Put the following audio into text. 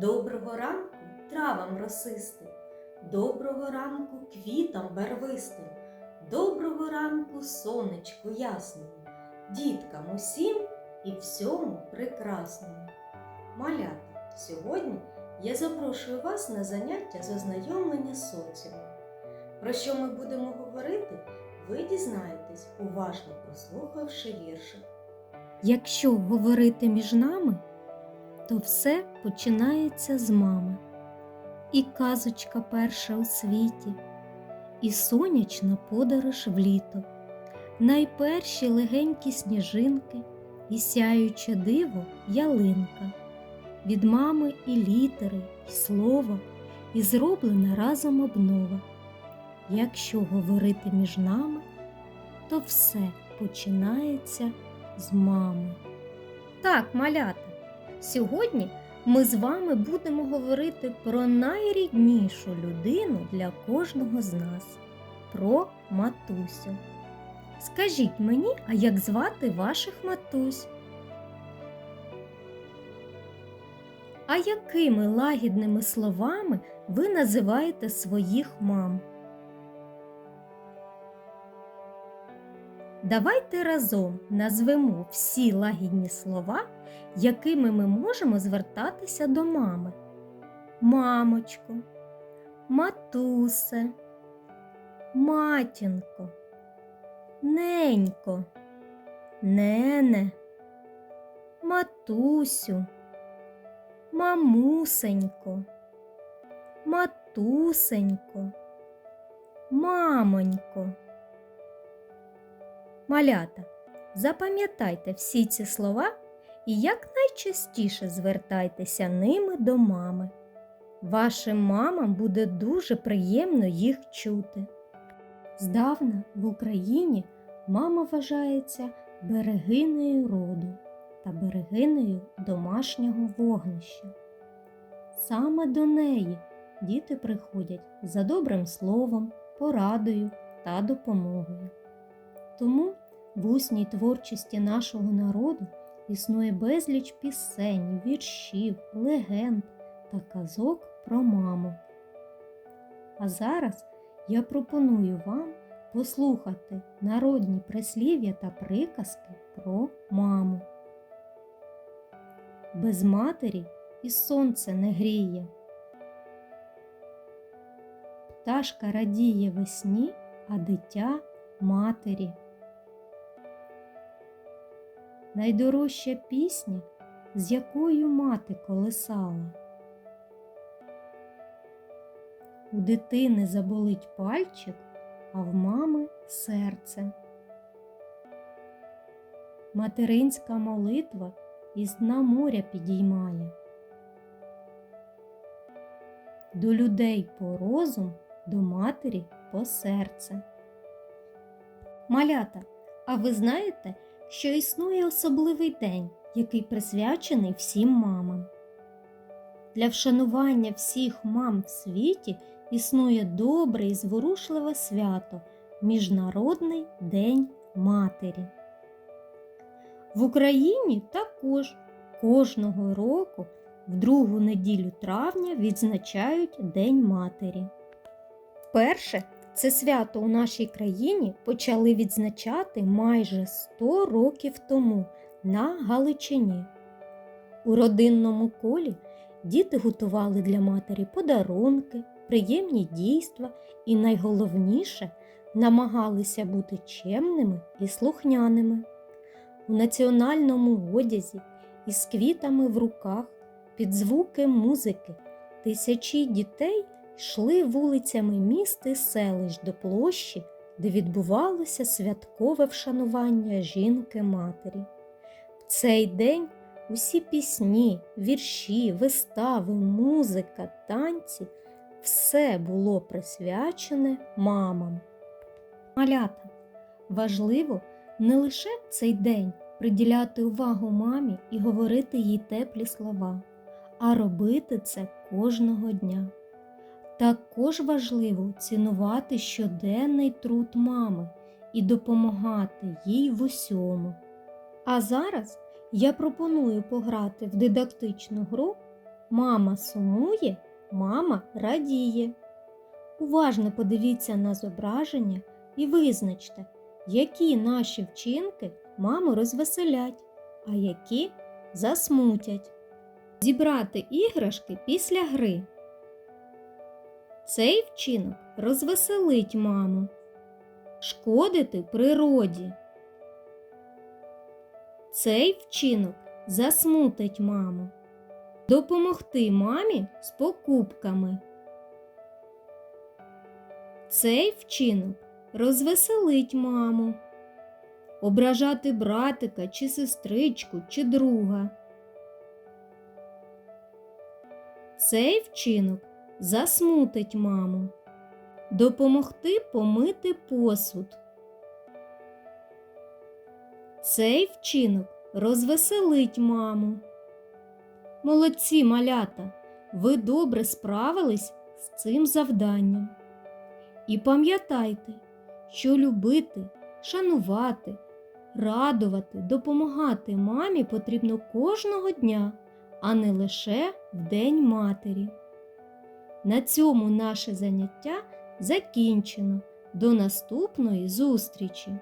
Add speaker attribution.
Speaker 1: Доброго ранку травам росистим, доброго ранку квітам барвистим, доброго ранку сонечку ясному, діткам усім і всьому прекрасному. Малята, сьогодні я запрошую вас на заняття з ознайомлення з соціумом. Про що ми будемо говорити, ви дізнаєтесь, уважно прослухавши віршик.
Speaker 2: Якщо говорити між нами, то все починається з мами. І казочка перша у світі, і сонячна подорож в літо, найперші легенькі сніжинки, і сяюче диво ялинка, від мами і літери, і слова, і зроблена разом обнова. Якщо говорити між нами, то все починається з мами. Так, малята, сьогодні ми з вами будемо говорити про найріднішу людину для кожного з нас про матусю. Скажіть мені, а як звати ваших матусь? А якими лагідними словами ви називаєте своїх мам? Давайте разом назвемо всі лагідні слова, якими ми можемо звертатися до мами. Мамочко, матусе, матінко, ненько, нене, матусю, мамусенько, матусенько, мамонько. Малята, запам'ятайте всі ці слова і якнайчастіше звертайтеся ними до мами. Вашим мамам буде дуже приємно їх чути. Здавна в Україні мама вважається берегинею роду та берегинею домашнього вогнища. Саме до неї діти приходять за добрим словом, порадою та допомогою. Тому в усній творчості нашого народу існує безліч пісень, віршів, легенд та казок про маму. А зараз я пропоную вам послухати народні прислів'я та приказки про маму. Без матері і сонце не гріє. Пташка радіє весні, а дитя матері. Найдорожча пісня, з якою мати колисала. У дитини заболить пальчик, а в мами серце. Материнська молитва із дна моря підіймає. До людей по розум, до матері по серце. Малята, а ви знаєте, що існує особливий день, який присвячений всім мамам. Для вшанування всіх мам в світі існує добре і зворушливе свято Міжнародний день матері. В Україні також кожного року в другу неділю травня відзначають День матері. Вперше це свято у нашій країні почали відзначати майже 100 років тому на Галичині. У родинному колі діти готували для матері подарунки, приємні дійства і найголовніше намагалися бути чемними і слухняними. У національному одязі із квітами в руках під звуки музики тисячі дітей йшли вулицями міст і селищ до площі, де відбувалося святкове вшанування жінки матері. В цей день усі пісні, вірші, вистави, музика, танці все було присвячене мамам. Малята, важливо не лише в цей день приділяти увагу мамі і говорити їй теплі слова, а робити це кожного дня. Також важливо цінувати щоденний труд мами і допомагати їй в усьому. А зараз я пропоную пограти в дидактичну гру Мама сумує, мама радіє. Уважно подивіться на зображення і визначте, які наші вчинки маму розвеселять, а які засмутять. Зібрати іграшки після гри. Цей вчинок розвеселить маму. Шкодити природі. Цей вчинок засмутить маму. Допомогти мамі з покупками. Цей вчинок розвеселить маму. Ображати братика чи сестричку чи друга. Цей вчинок засмутить маму. Допомогти помити посуд. Цей вчинок розвеселить маму. Молодці малята, ви добре справились з цим завданням. І пам'ятайте, що любити, шанувати, радувати, допомагати мамі потрібно кожного дня, а не лише в День матері. На цьому наше заняття закінчено. До наступної зустрічі!